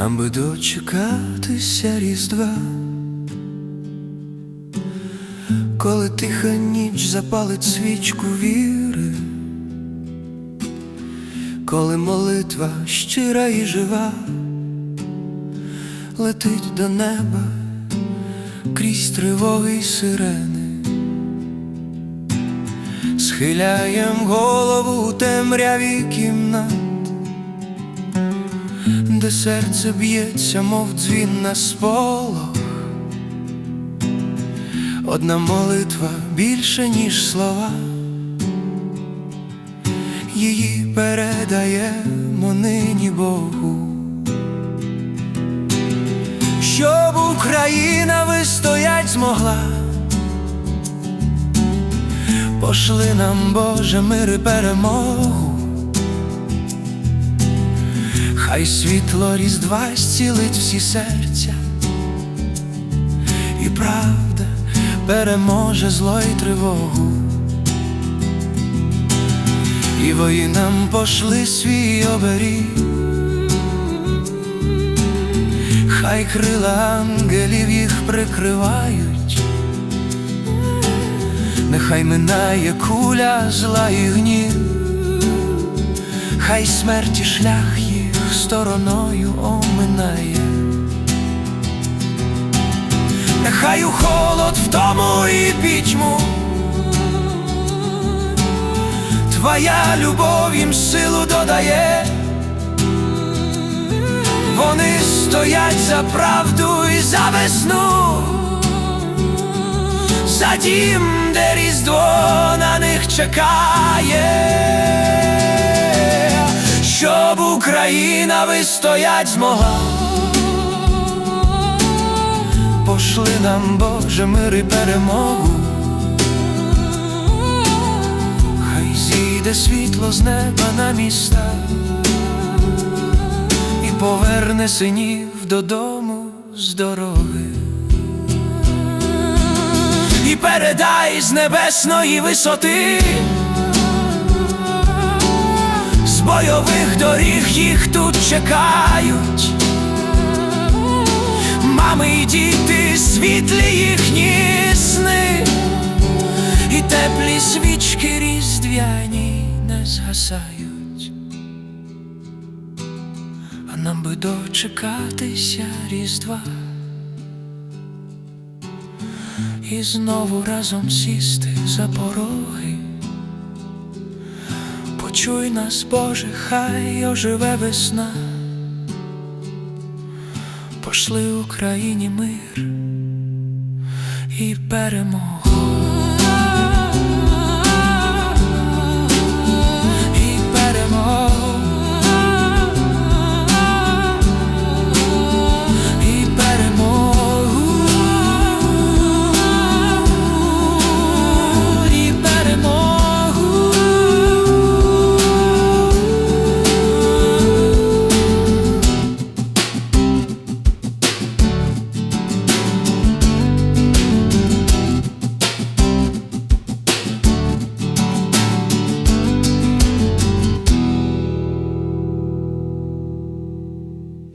нам би дочекатися різдва, коли тиха ніч запалить свічку віри, коли молитва щира і жива. Летить до неба крізь тривоги й сирени, схиляєм голову у темряві кімнат де серце б'ється, мов дзвін на сполох. Одна молитва більше, ніж слова, її передаємо нині Богу, щоб Україна вистоять змогла. Пошли нам, Боже, мир і перемогу. Хай світло різдва зцілить всі серця, і правда переможе зло й тривогу, і воїнам пошли свій оберіг, хай крила ангелів їх прикривають, нехай минає куля зла і гнів, хай смерті шлях їх стороною оминає, нехай у холод вдому і пітьму, твоя любов їм силу додає, вони стоять за правду і за весну, за дім, де різдво на них чекає щоб Україна вистоять змогла. Пошли нам, Боже, мир і перемогу, хай зійде світло з неба на міста і поверне синів додому з дороги. І передай з небесної висоти бойових доріг їх тут чекають, мами і діти, світлі їхні сни, і теплі свічки різдвяні не згасають, а нам би дочекатися різдва. І знову разом сісти за пороги. Почуй нас, Боже, хай оживе весна, пошли Україні мир і перемогу.